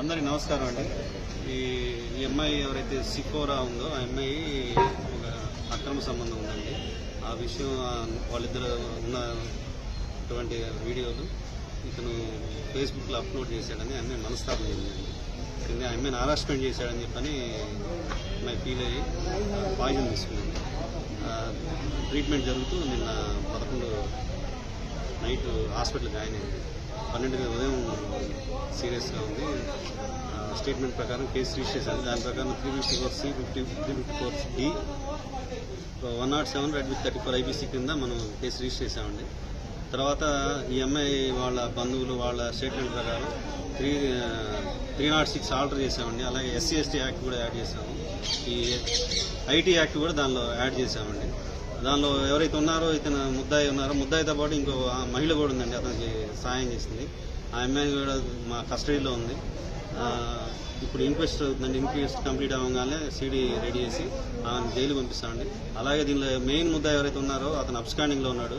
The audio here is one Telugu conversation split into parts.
అందరికి నమస్కారం అండి. ఈ ఈ అమ్మాయి ఎవరైతే సికోరా ఉందో ఆ అమ్మాయి ఒక అక్రమ సంబంధం ఉందండి. ఆ విషయం వాళ్ళిద్దరు ఉన్నటువంటి వీడియోలు ఇతను ఫేస్బుక్లో అప్లోడ్ చేశాడని అమ్మాయి మనస్తాపం చెందిందండి. కింద ఆ అమ్మాయిని హరాస్మెంట్ చేశాడని చెప్పని అమ్మాయి ఫీల్ అయ్యి పాయిజన్ తీసుకుంది ట్రీట్మెంట్ జరుగుతూ నిన్న పదకొండు నైట్ హాస్పిటల్ జాయిన్ అయింది. పన్నెండు ఉదయం సీరియస్గా ఉంది. స్టేట్మెంట్ ప్రకారం కేసు రిజిస్టర్ చేశాను దాని ప్రకారం three fifty four C fifty three fifty four D one not seven read with thirty four IBC కింద మనం కేసు రిజిస్టర్ చేసామండి తర్వాత ఈ అమ్మాయి వాళ్ళ బంధువులు వాళ్ళ స్టేట్మెంట్ ప్రకారం three three not six order చేసామండి అలాగే ఎస్సీ ఎస్టీ యాక్ట్ కూడా యాడ్ చేసాము ఈ ఐటీ యాక్ట్ కూడా దానిలో యాడ్ చేసామండి దానిలో ఎవరైతే ఉన్నారో ఇతను ముద్దాయి ఉన్నారో ముద్దాయితో పాటు ఇంకో ఆ మహిళ కూడా ఉందండి అతనికి సాయం చేసింది. ఆ అమ్మాయి కూడా మా కస్టడీలో ఉంది. ఇప్పుడు ఇంక్వెస్ట్ అవుతుందండి ఇంక్వెస్ట్ కంప్లీట్ అవ్వగానే సీడీ రెడీ చేసి ఆమెను జైలు పంపిస్తామండి అలాగే దీనిలో మెయిన్ ముద్ద ఎవరైతే ఉన్నారో అతను అబ్స్కాండింగ్లో ఉన్నాడు.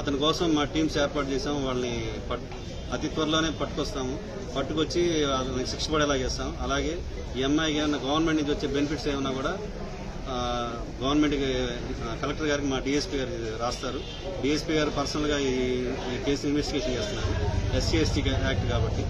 అతని కోసం మా టీమ్స్ ఏర్పాటు చేసాం వాళ్ళని పట్ అతి త్వరలోనే పట్టుకొస్తాము. పట్టుకొచ్చి అతనికి శిక్ష పడేలా చేస్తాం. అలాగే ఈ అమ్మాయికి ఏమైనా గవర్నమెంట్ నుంచి వచ్చే బెనిఫిట్స్ ఏమైనా కూడా గవర్నమెంట్కి కలెక్టర్ గారికి మా డిఎస్పీ గారు రాస్తారు. డిఎస్పీ గారు పర్సనల్గా ఈ ఈ కేసు ఇన్వెస్టిగేషన్ చేస్తున్నారు. ఎస్సీ ఎస్టీ యాక్ట్ కాబట్టి.